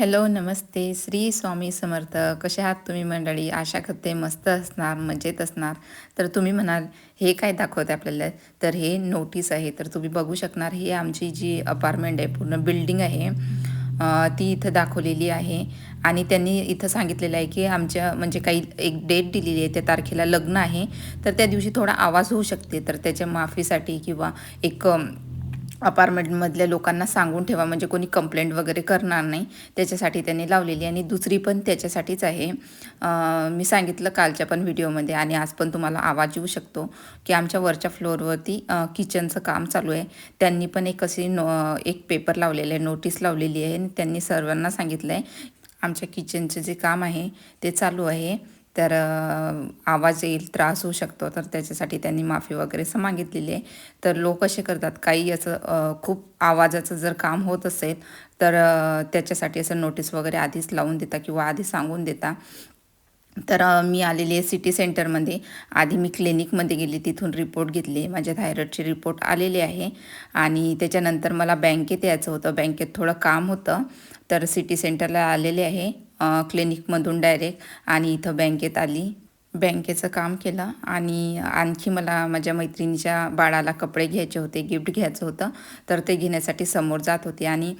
Hello नमस्ते. श्री स्वामी समर्थ. कसे आहात तुम्ही मंडळी? आशा करते मस्त असणार मजेत असणार. तर तुम्ही म्हणाल हे काय दाखवते आपल्याला? तर हे नोटीस आहे. तर तुम्ही बघू शकणार हे आमची जी अपार्टमेंट आहे पूर्ण बिल्डिंग आहे. ती इथं दाखवलेली आहे. आणि त्यांनी इथं सांगितलेलं आहे की आमच्या म्हणजे काही एक डेट दिलेली आहे त्या तारखेला लग्न आहे. तर त्या दिवशी थोडा आवाज होऊ शकते. तर त्याच्या माफीसाठी किंवा एक अपार्टमेंटमधल्या लोकांना सांगून ठेवा म्हणजे कोणी कंप्लेंट वगैरे करणार नाही. त्याच्यासाठी त्यांनी लावलेली आणि दुसरी पण त्याच्यासाठीच आहे. मी सांगितलं कालच्या पण व्हिडिओमध्ये आणि आज पण तुम्हाला आवाज येऊ शकतो की आमच्या वरच्या फ्लोअरवरती किचनचं काम चालू आहे. त्यांनी पण एक अशी नो एक पेपर लावलेला आहे नोटीस लावलेली आहे. आणि त्यांनी सर्वांना सांगितलं आहे आमच्या किचनचं जे काम आहे ते चालू आहे. तर आवाज येईल त्रास होऊ शकतो. तर त्याच्यासाठी त्यांनी माफी वगैरे मागितलेली आहे. तर लोक असे करतात. काही असं खूप आवाजाचं जर काम होत असेल तर त्याच्यासाठी असं नोटीस वगैरे आधीच लावून देता किंवा आधी सांगून देता. तर मी आलेली आहे सिटी सेंटरमध्ये. आधी मी क्लिनिकमध्ये गेली तिथून रिपोर्ट घेतले. माझ्या थायरॉईडचे रिपोर्ट आलेले आहे. आणि त्याच्यानंतर मला बँकेत यायचं होतं. बँकेत थोडं काम होतं. तर सिटी सेंटरला आलेले आहे. क्लिनिकमधून डायरेक्ट आणि इथं बँकेत आली. बँकेचं काम केलं आणि आणखी मला माझ्या मैत्रिणीच्या बाळाला कपडे घ्यायचे होते गिफ्ट घ्यायचं होतं. तर ते घेण्यासाठी समोर जात होते आणि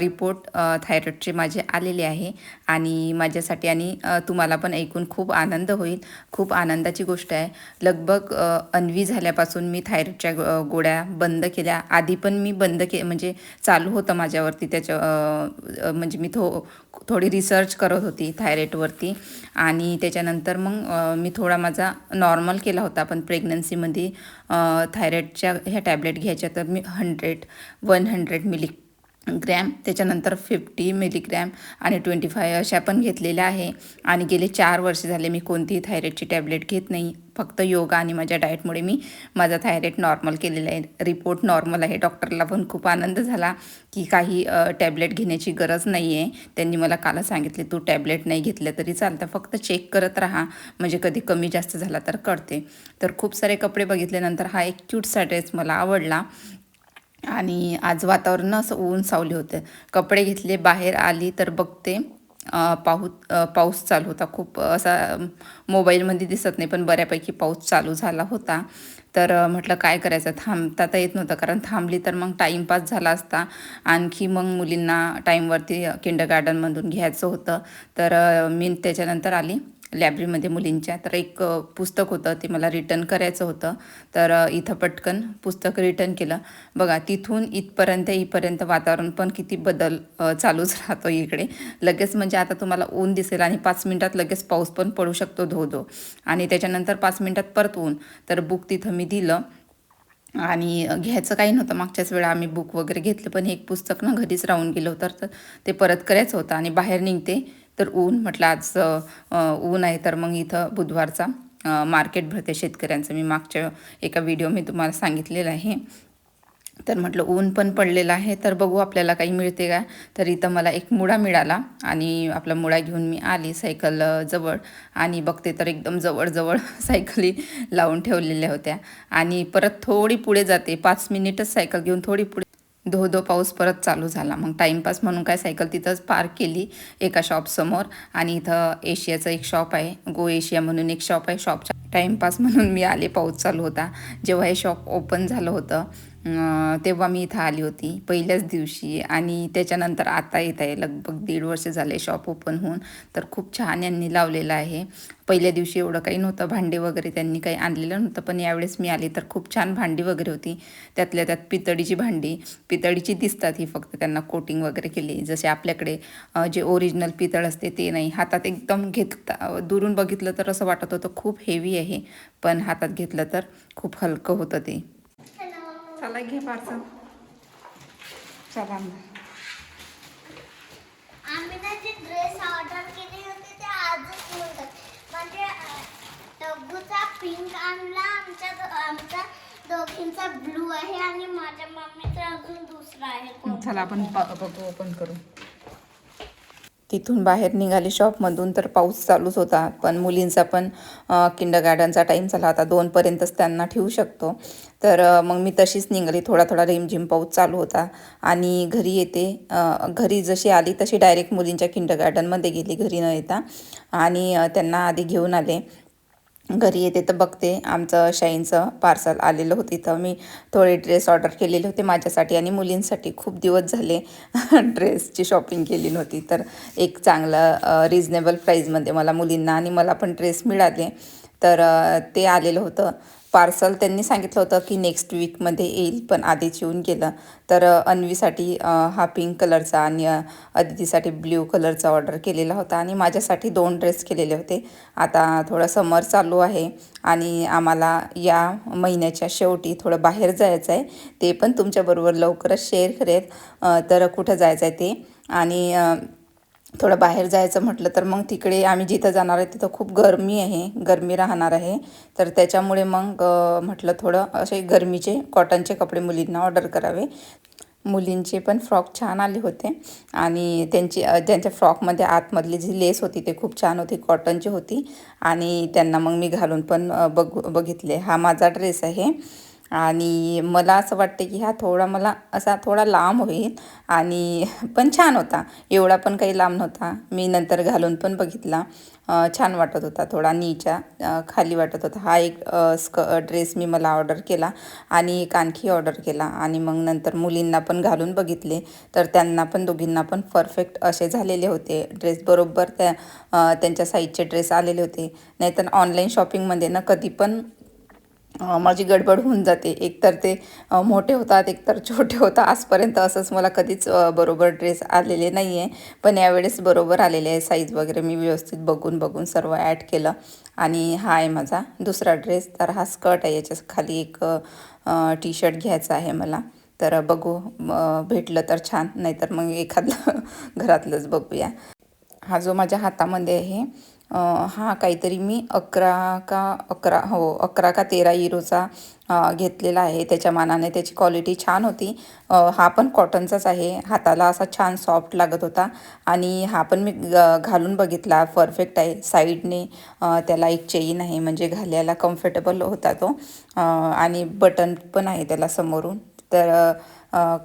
रिपोर्ट थायरॉईडचे माझे आलेले आहे. आणि माझ्यासाठी आणि तुम्हाला पण ऐकून खूप आनंद होईल. खूप आनंदाची गोष्ट आहे. लगभग अन्वी झाल्यापासून मी थायरॉईडच्या गोळ्या बंद केल्या. आधी पण मी बंद के म्हणजे चालू होतं माझ्यावरती. त्याच्या म्हणजे मी थो थोडी रिसर्च करत होती थायरॉईडवरती आणि त्याच्यानंतर मग मी थोडा माझा नॉर्मल केला होता. पण प्रेग्नन्सीमध्ये थायरॉईडच्या ह्या टॅबलेट घ्यायच्या तर मी hundred one hundred milligram त्याच्यानंतर फिफ्टी मिलीग्रॅम आणि ट्वेंटी फाय अशा पण घेतलेल्या आहे. आणि गेले चार वर्ष झाले मी कोणतीही थायरॉईडची टॅबलेट घेत नाही. फक्त योगा आणि माझ्या डाएटमुळे मी माझा थायरॉईड नॉर्मल केलेला आहे. रिपोर्ट नॉर्मल आहे. डॉक्टरला पण खूप आनंद झाला की काही टॅबलेट घेण्याची गरज नाही आहे त्यांनी मला काल सांगितले तू टॅबलेट नाही घेतलं तरी चालतं. फक्त चेक करत राहा. म्हणजे कधी कमी जास्त झाला तर कळते. तर खूप सारे कपडे बघितल्यानंतर हा एक क्यूटसा ड्रेस मला आवडला. आणि आज वातावरण असं ऊन सावले होते. कपडे घेतले बाहेर आली तर बघते. पाहू पाऊस चालू होता. खूप असा मोबाईलमध्ये दिसत नाही पण बऱ्यापैकी पाऊस चालू झाला होता. तर म्हटलं काय करायचं? थांबता तर येत नव्हतं कारण थांबली तर मग टाईमपास झाला असता. आणखी मग मुलींना टाईमवरती किंडर गार्डनमधून घ्यायचं होतं. तर मी त्याच्यानंतर आली. लायब्ररीमध्ये मुलींच्या तर एक पुस्तक होतं ते मला रिटर्न करायचं होतं. तर इथं पटकन पुस्तक रिटर्न केलं. बघा तिथून इथपर्यंत इथपर्यंत वातावरण पण किती बदल चालूच राहतो इकडे. लगेच म्हणजे आता तुम्हाला ऊन दिसेल आणि पाच मिनटात लगेच पाऊस पण पडू शकतो धो धो आणि त्याच्यानंतर पाच मिनटात परत ऊन. तर बुक तिथं मी दिलं. आणि घ्यायचं काही नव्हतं. मागच्याच वेळा आम्ही बुक वगैरे घेतलं पण एक पुस्तक ना घरीच राहून गेलं होतं. तर ते परत करायचं होतं आणि बाहेर निघते. तर ऊन म्हटलं आज ऊन आहे तर मग इथं बुधवारचा मार्केट भरते शेतकऱ्यांचं. मी मागच्या एका व्हिडिओ मी तुम्हाला सांगितलेलं आहे. तर म्हटलं ऊन पण पडलेलं आहे तर बघू आपल्याला काही मिळते का? तर इथं मला एक मुळा मिळाला आणि आपला मुळा घेऊन मी आली सायकल जवळ. आणि बघते तर एकदम जवळजवळ सायकली लावून ठेवलेल्या होत्या. आणि परत थोडी पुढे जाते पाच मिनिटच सायकल घेऊन थोडी पुढे धो धो पाऊस परत चालू झाला. मग टाईमपास म्हणून काय सायकल तिथंच पार्क केली एका शॉपसमोर आणि इथं एशियाचं एक शॉप आहे. गो एशिया म्हणून एक शॉप आहे. शॉपच्या टाईमपास म्हणून मी आले पाऊस चालू होता. जेव्हा हे शॉप ओपन झालं होतं तेव्हा मी इथं आली होती पहिल्याच दिवशी. आणि त्याच्यानंतर आता येत आहे लगभग दीड वर्ष झाले शॉप ओपन होऊन. तर खूप छान यांनी लावलेलं आहे. पहिल्या दिवशी एवढं काही नव्हतं भांडे वगैरे त्यांनी काही आणलेलं नव्हतं. पण यावेळेस मी आली तर खूप छान भांडी वगैरे होती. त्यातल्या त्यात पितळीची भांडी. पितळीची दिसतात ही फक्त त्यांना कोटिंग वगैरे केली. जसे आपल्याकडे जे ओरिजिनल पितळ असते ते नाही. हातात एकदम घेतता दुरून बघितलं तर असं वाटत होतं खूप हेवी आहे. पण हातात घेतलं तर खूप हलकं होतं ते. चला घे पार्सल. चला आम्ही ना जे ड्रेस ऑर्डर केले होते ते आजच मिळतात म्हणजे अं, टब्बूचा पिंक आणला आमचा दोघींचा ब्लू आहे आणि माझ्या मम्मीचा अजून दुसरा आहे. चला आपण बघू ओपन करू. तिथून बाहेर निघाले शॉपमधून तर पाऊस चालूच होता. पण मुलींचा पण किंड गार्डनचा टाईम झाला होता. दोनपर्यंतच त्यांना ठेवू शकतो. तर मग मी तशीच निघाली. थोडा थोडा रिमझिम पाऊस चालू होता. आणि घरी येते घरी जशी आली तशी डायरेक्ट मुलींच्या किंड गार्डनमध्ये गेली. घरी न येता. आणि त्यांना आधी घेऊन आले. घरी येते तर बघते. आमचं शाईनचं पार्सल आलेलं होतं इथं. मी थोडे ड्रेस ऑर्डर केलेले होते माझ्यासाठी आणि मुलींसाठी. खूप दिवस झाले ड्रेसची शॉपिंग केली नव्हती. तर एक चांगलं रिजनेबल प्राईजमध्ये मला मुलींना आणि मला पण ड्रेस मिळाले. तर ते आलेलं होतं. पार्सल त्यांनी सांगितलं होतं की नेक्स्ट वीकमध्ये येईल पण आधीच येऊन गेलं. तर अन्वीसाठी हा पिंक कलरचा आणि अदितीसाठी ब्ल्यू कलरचा ऑर्डर केलेला होता आणि माझ्यासाठी दोन ड्रेस केलेले होते. आता थोडं समर चालू आहे आणि आम्हाला या महिन्याच्या शेवटी थोडं बाहेर जायचं आहे ते पण तुमच्याबरोबर लवकरच शेअर करेल. तर कुठं जायचं आहे ते? आणि थोडं बाहेर जायचं म्हटलं तर मग तिकडे आम्ही जिथं जाणार आहे तिथं खूप गरमी आहे गरमी राहणार आहे. तर त्याच्यामुळे मग म्हटलं थोडं असे गरमीचे कॉटनचे कपडे मुलींना ऑर्डर करावे. मुलींचे पण फ्रॉक छान आले होते आणि त्यांची ज्यांच्या त्यांच्या फ्रॉकमध्ये आतमधली जी लेस होती ते खूप छान होती कॉटनची होती. आणि त्यांना मग मी घालून पण बघ बघितले. हा माझा ड्रेस आहे. आणि मला असं वाटतं की हा थोडा मला असा थोडा लांब होईल आणि पण छान होता. एवढा पण काही लांब नव्हता. मी नंतर घालून पण बघितला. छान वाटत होता. थोडा नीच्या खाली वाटत होता. हा एक स्क ड्रेस मी मला ऑर्डर केला आणि एक आणखी ऑर्डर केला आणि मग नंतर मुलींना पण घालून बघितले. तर त्यांना पण दोघींना पण परफेक्ट असे झालेले होते. ड्रेस बरोबर त्या त्यांच्या साईजचे ड्रेस आलेले होते. नाहीतर ऑनलाईन शॉपिंगमध्ये ना कधी पण माझी गडबड होऊन जाते. एकतर ते मोठे होतात एकतर छोटे होतात. आजपर्यंत असंच मला कधीच बरोबर ड्रेस आलेले नाही आहे पण यावेळेस बरोबर आलेले आहे. साईज वगैरे मी व्यवस्थित बघून बघून सर्व ॲड केलं. आणि हा आहे माझा दुसरा ड्रेस. तर हा स्कर्ट आहे. याच्या खाली एक टी शर्ट घ्यायचा आहे मला. तर बघू भेटलं तर छान. नाहीतर मग एखादं घरातलंच बघूया. हा जो माझ्या हातामध्ये आहे हां काहीतरी मी अकरा का अकरा हो अकरा का तेरा युरोचा घेतलेला आहे. त्याच्या मानाने त्याची क्वालिटी छान होती. हा पण कॉटनचाच आहे. हाताला असा छान सॉफ्ट लागत होता. आणि हा पण मी घालून बघितला. परफेक्ट आहे. साईडने त्याला एक चेन आहे. म्हणजे घालायला कम्फर्टेबल होता तो. आणि बटन पण आहे त्याला समोरून. तर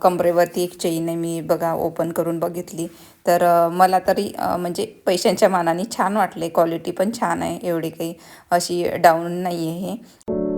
कमरेवरती एक चेन आहे मी बघा ओपन करून बघितली. तर मला तरी म्हणजे पैशांच्या मानाने छान वाटले क्वालिटी पण छान आहे एवढी काही अशी डाऊन नाही आहे हे.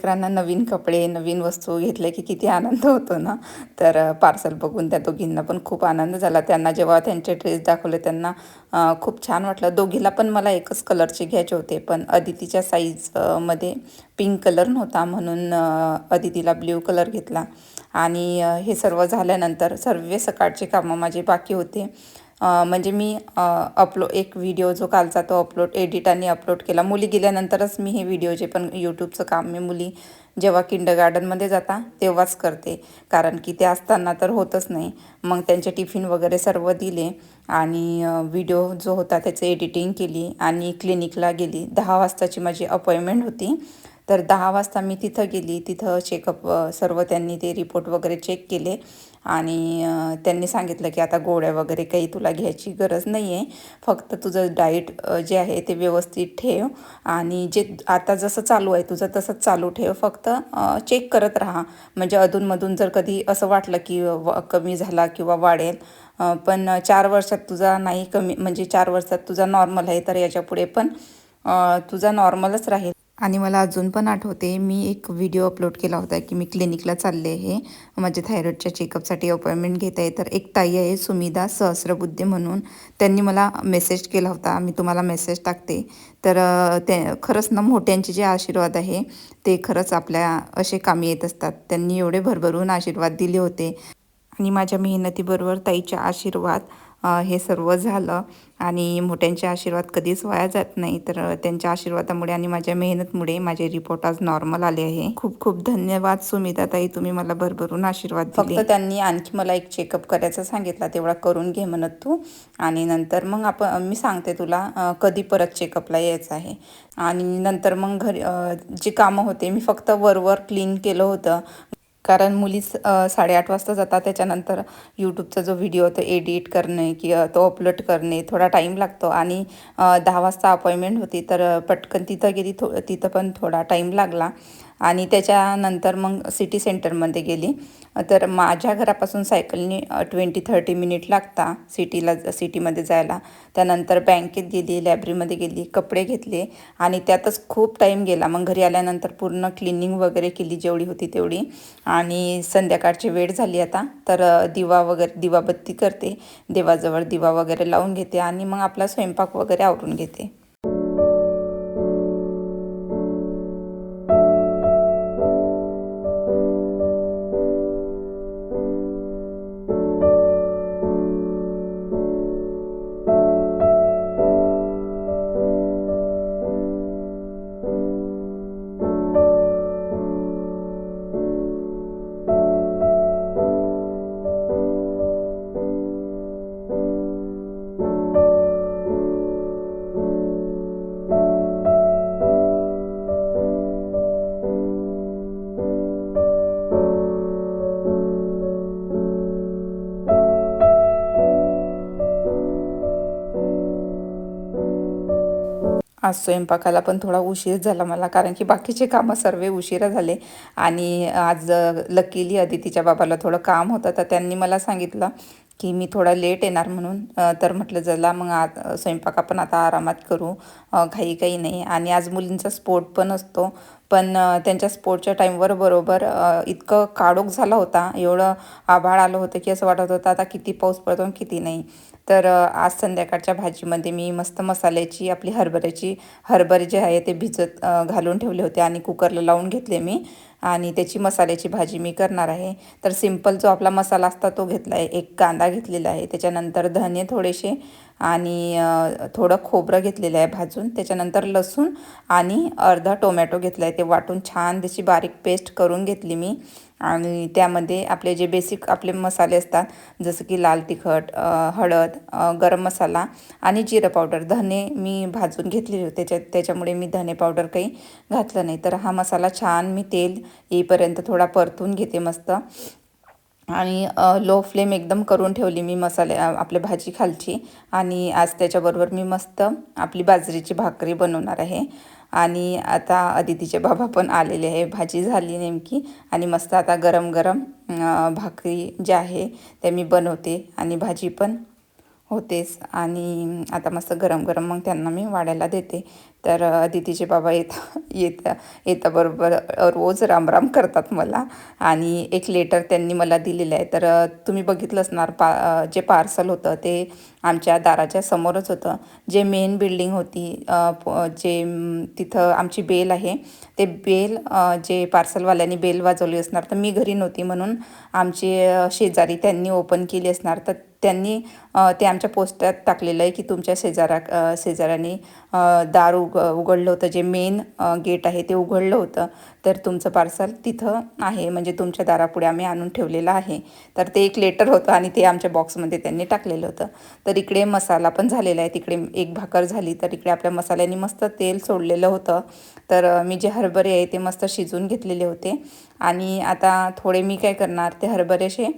लेकरांना नवीन कपडे नवीन वस्तू घेतले की किती आनंद होतो ना? तर पार्सल बघून त्या दोघींना पण खूप आनंद झाला. त्यांना जेव्हा त्यांचे ड्रेस दाखवले त्यांना खूप छान वाटलं. दोघीला पण मला एकच कलरचे घ्यायचे होते पण अदितीच्या साईजमध्ये पिंक कलर नव्हता म्हणून अदितीला ब्ल्यू कलर घेतला. आणि हे सर्व झाल्यानंतर सर्व सकाळचे कामं माझे बाकी होते. म्हणजे मी अपलो एक व्हिडिओ जो कालचा तो अपलोड एडिट आणि अपलोड केला. मुली गेल्यानंतरच मी हे व्हिडिओचे पण यूट्यूबचं काम मी मुली जेव्हा किंड गार्डनमध्ये जाता तेव्हाच करते. कारण की ते असताना तर होतच नाही. मग त्यांचे टिफिन वगैरे सर्व दिले आणि व्हिडिओ जो होता त्याचं एडिटिंग केली आणि क्लिनिकला गेली. दहा वाजताची माझी अपॉइंटमेंट होती. तर दहा वाजता मी तिथं गेली. तिथं चेकअप सर्व त्यांनी ते रिपोर्ट वगैरे चेक केले. आणि त्यांनी सांगितलं की आता गोळ्या वगैरे काही तुला घ्यायची गरज नाही आहे फक्त तुझं डाईट जे आहे ते व्यवस्थित ठेव. आणि जे आता जसं चालू आहे तुझं तसंच चालू ठेव. फक्त चेक करत राहा. म्हणजे अधूनमधून जर कधी असं वाटलं की व कमी झाला किंवा वाढेल पण चार वर्षात तुझा नाही कमी म्हणजे चार वर्षात तुझा नॉर्मल आहे तर याच्यापुढे पण तुझा नॉर्मलच राहील. आणि मला अजून पण आठवते मी एक व्हिडिओ अपलोड केला होता की मी क्लिनिकला चालले आहे. माझ्या थायरॉईडच्या चेकअपसाठी अपॉइंटमेंट घेत आहे. तर एक ताई आहे सुमिदा सहस्रबुद्धे म्हणून. त्यांनी मला मेसेज केला होता. मी तुम्हाला मेसेज टाकते. तर ते खरंच ना मोठ्यांचे जे आशीर्वाद आहे ते खरंच आपल्या असे कामी येत असतात. त्यांनी एवढे भरभरून आशीर्वाद दिले होते. आणि माझ्या मेहनतीबरोबर ताईचे आशीर्वाद हे सर्व झालं. आणि मोठ्यांचे आशीर्वाद कधीच वाया जात नाही. तर त्यांच्या आशीर्वादामुळे आणि माझ्या मेहनतमुळे माझे रिपोर्ट आज नॉर्मल आले आहे. खूप खूप धन्यवाद सुमिता ताई तुम्ही मला भरभरून आशीर्वाद फक्त त्यांनी आणखी मला एक चेकअप करायचा सांगितला. तेवढा करून घे म्हणत तू. आणि नंतर मग आपण मी सांगते तुला कधी परत चेकअपला यायचं आहे. आणि नंतर मग घरी जी कामं होते मी फक्त वरवर क्लीन केलं होतं. कारण मुली साडेआठ वाजता जातात त्याच्यानंतर यूट्यूबचा जो व्हिडिओ तो एडिट करणे किंवा तो अपलोड करणे थोडा टाईम लागतो. आणि दहा वाजता अपॉइंटमेंट होती तर पटकन तिथं गेली थो तिथं पण थोडा टाईम लागला. आणि त्याच्यानंतर मग सिटी सेंटरमध्ये गेली. तर माझ्या घरापासून सायकलने ट्वेंटी थर्टी मिनिट लागता सिटीला सिटीमध्ये जायला. त्यानंतर बँकेत गेली लायब्ररीमध्ये गेली कपडे घेतले आणि त्यातच खूप टाईम गेला. मग घरी आल्यानंतर पूर्ण क्लिनिंग वगैरे केली जेवढी होती तेवढी. आणि संध्याकाळची वेळ झाली आता. तर दिवा वगैरे दिवाबत्ती करते. देवाजवळ दिवा वगैरे लावून घेते आणि मग आपला स्वयंपाक वगैरे आवरून घेते. आज स्वयंपाकाला पण थोडा उशीर झाला मला कारण की बाकीचे कामं सर्व उशिरा झाले. आणि आज लकीली अदितीच्या बाबाला थोडं काम होतं तर त्यांनी मला सांगितलं की मी थोडा लेट येणार म्हणून. तर म्हटलं जला मग आज स्वयंपाक आपण आता आरामात करू. घाई काही नाही. आणि आज मुलींचा स्पोर्ट पण असतो. पण त्यांच्या स्पोर्टच्या टाईमवर बरोबर इतकं काळोख झाला होता. एवढं आभाळ आलं होतं की असं वाटत होतं आता किती पाऊस पडतो आणि किती नाही. तर आज संध्याकाळच्या भाजीमध्ये मी मस्त मसाल्याची आपली हरभऱ्याची हरभरे जे आहे ते भिजत घालून ठेवले होते आणि कुकरला लावून घेतले मी. आणि त्याची मसाल्याची भाजी मी करणार आहे. तर सिंपल जो आपला मसाला असता तो घेतला आहे. एक कांदा घेतलेला आहे. त्याच्यानंतर धने थोडेसे आणि थोडं खोबरं घेतलेलं आहे भाजून. त्याच्यानंतर लसूण आणि अर्धा टोमॅटो घेतला आहे. ते वाटून छान त्याची बारीक पेस्ट करून घेतली मी. आणि त्यामध्ये आपले जे बेसिक आपले मसाले असतात जसं की लाल तिखट हळद गरम मसाला आणि जिरं पावडर. धने मी भाजून घेतलेले होते त्याच्या त्याच्यामुळे मी धने पावडर काही घातलं नाही. तर हा मसाला छान मी तेल येईपर्यंत थोडा परतून घेते मस्त. आणि लो फ्लेम एकदम करून ठेवली मी मसाले आपल्या भाजी खालची. आणि आज त्याच्याबरोबर मी मस्त आपली बाजरीची भाकरी बनवणार आहे. आणि आता अदितीचे बाबा पण आलेले आहे. भाजी झाली नेमकी आणि मस्त आता गरम गरम भाकरी जे आहे ते मी बनवते आणि भाजी पण होतेच. आणि आता मस्त गरम गरम मग त्यांना मी वाढायला देते. तर अदितीचे बाबा येत येत येता बरोबर रोज रामराम करतात मला. आणि एक लेटर त्यांनी मला दिलेलं आहे. तर तुम्ही बघितलं असणार पा जे पार्सल होतं ते आमच्या दाराच्या समोरच होतं. जे मेन बिल्डिंग होती जे तिथं आमची बेल आहे ते बेल जे पार्सलवाल्यांनी बेल वाजवली असणार. तर मी घरी नव्हती म्हणून आमचे शेजारी त्यांनी ओपन केली असणार. तर त्यांनी ते आमच्या पोस्टात टाकलेलं आहे की तुमच्या शेजारा शेजाऱ्यांनी शेजाऱ्याने दार उग उघडलं होतं. जे मेन गेट आहे ते उघडलं होतं. तर तुमचं पार्सल तिथं आहे. म्हणजे तुमच्या दारापुढे आम्ही आणून ठेवलेलं आहे. तर ते एक लेटर होतं आणि ते आमच्या बॉक्समध्ये त्यांनी टाकलेलं होतं. तर इकडे मसाला पण झालेला आहे. तिकडे एक भाकर झाली तर इकडे आपल्या मसाल्याने मस्त तेल सोडलेलं होतं. तर मी जे हरभरे आहे ते मस्त शिजवून घेतलेले होते. आणि आता थोडे मी काय करणार ते हरभरे असे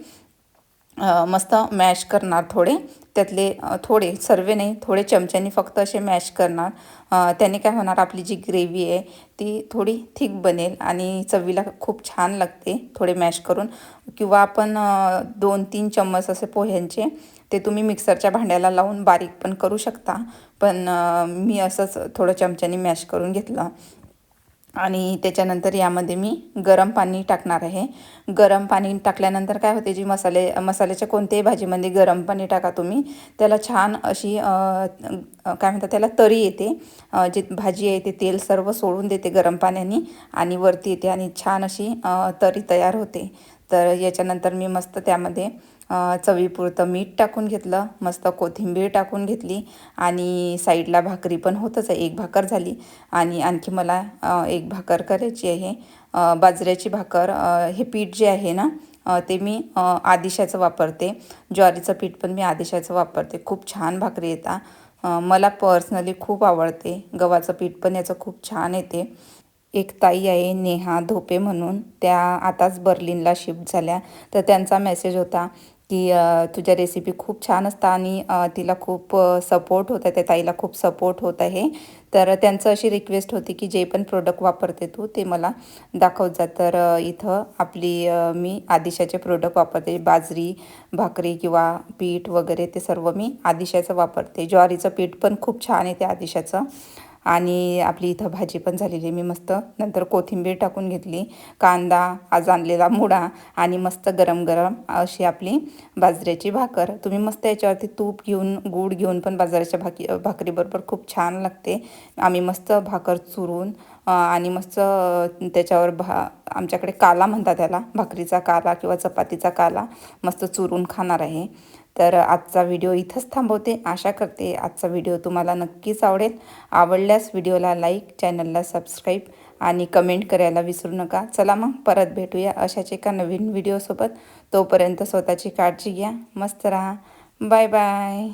मस्त मॅश करणार थोडे. त्यातले थोडे सर्व नाही थोडे चमच्याने फक्त असे मॅश करणार. त्याने काय होणार आपली जी ग्रेव्ही आहे ती थोडी थिक बनेल आणि चवीला खूप छान लागते थोडे मॅश करून. किंवा आपण दोन तीन चम्मच असे पोह्यांचे ते तुम्ही मिक्सरच्या भांड्याला लावून बारीक पण करू शकता. पण मी असंच थोडं चमच्याने मॅश करून घेतलं. आणि त्याच्यानंतर यामध्ये मी गरम पाणी टाकणार आहे. गरम पाणी टाकल्यानंतर काय होते जी मसाले मसाल्याच्या कोणत्याही भाजीमध्ये गरम पाणी टाका तुम्ही त्याला छान अशी काय म्हणतात त्याला तरी येते. जे भाजी आहे ते तेल सर्व सोडून देते गरम पाण्याने आणि वरती येते आणि छान अशी तरी तयार होते. तर याच्यानंतर मी मस्त त्यामध्ये चवीपुरतं मीठ टाकून घेतलं मस्त कोथिंबीर टाकून घेतली आणि साईडला भाकरी पण होतच आहे एक भाकर झाली आणि आणखी मला एक भाकर करायची आहे. बाजऱ्याची भाकर हे पीठ जे आहे ना ते मी आदिशाचं वापरते. ज्वारीचं पीठ पण मी आदिशाचं वापरते. खूप छान भाकरी येतात मला पर्सनली खूप आवडते. गव्हाचं पीठ पण याचं खूप छान येते. एक ताई आहे नेहा धोपे म्हणून. त्या आताच बर्लिनला शिफ्ट झाल्या. तर त्यांचा मेसेज होता की तुझ्या रेसिपी खूप छान असतं आणि तिला खूप सपोर्ट होत आहे. त्या ताईला खूप सपोर्ट होत आहे. तर त्यांचं अशी रिक्वेस्ट होती की जे पण प्रोडक्ट वापरते तू ते मला दाखवत जा. तर इथं आपली मी आदिशाचे प्रोडक्ट वापरते. बाजरी भाकरी किंवा पीठ वगैरे ते सर्व मी आदिशाचं वापरते. ज्वारीचं पीठ पण खूप छान येते आदिशाचं. आणि आपली इथं भाजी पण झालेली आहे. मी मस्त नंतर कोथिंबीर टाकून घेतली कांदा आज आणलेला मुडा आणि मस्त गरम गरम अशी आपली बाजऱ्याची भाकर. तुम्ही मस्त याच्यावरती तूप घेऊन गूळ घेऊन पण बाजऱ्याच्या भाकी भाकरीबरोबर खूप छान लागते. आम्ही मस्त भाकर चुरून आणि मस्त त्याच्यावर भा आमच्याकडे काला म्हणतात त्याला भाकरीचा काला किंवा चपातीचा काला मस्त चुरून खाणार आहे. तर आजचा व्हिडिओ इथंच थांबवते. आशा करते आजचा व्हिडिओ तुम्हाला नक्कीच आवडेल. आवडल्यास व्हिडिओला लाईक चॅनलला सबस्क्राईब आणि कमेंट करायला विसरू नका. चला मग परत भेटूया अशाच एका नवीन व्हिडिओसोबत तोपर्यंत स्वतःची काळजी घ्या. मस्त राहा. Bye bye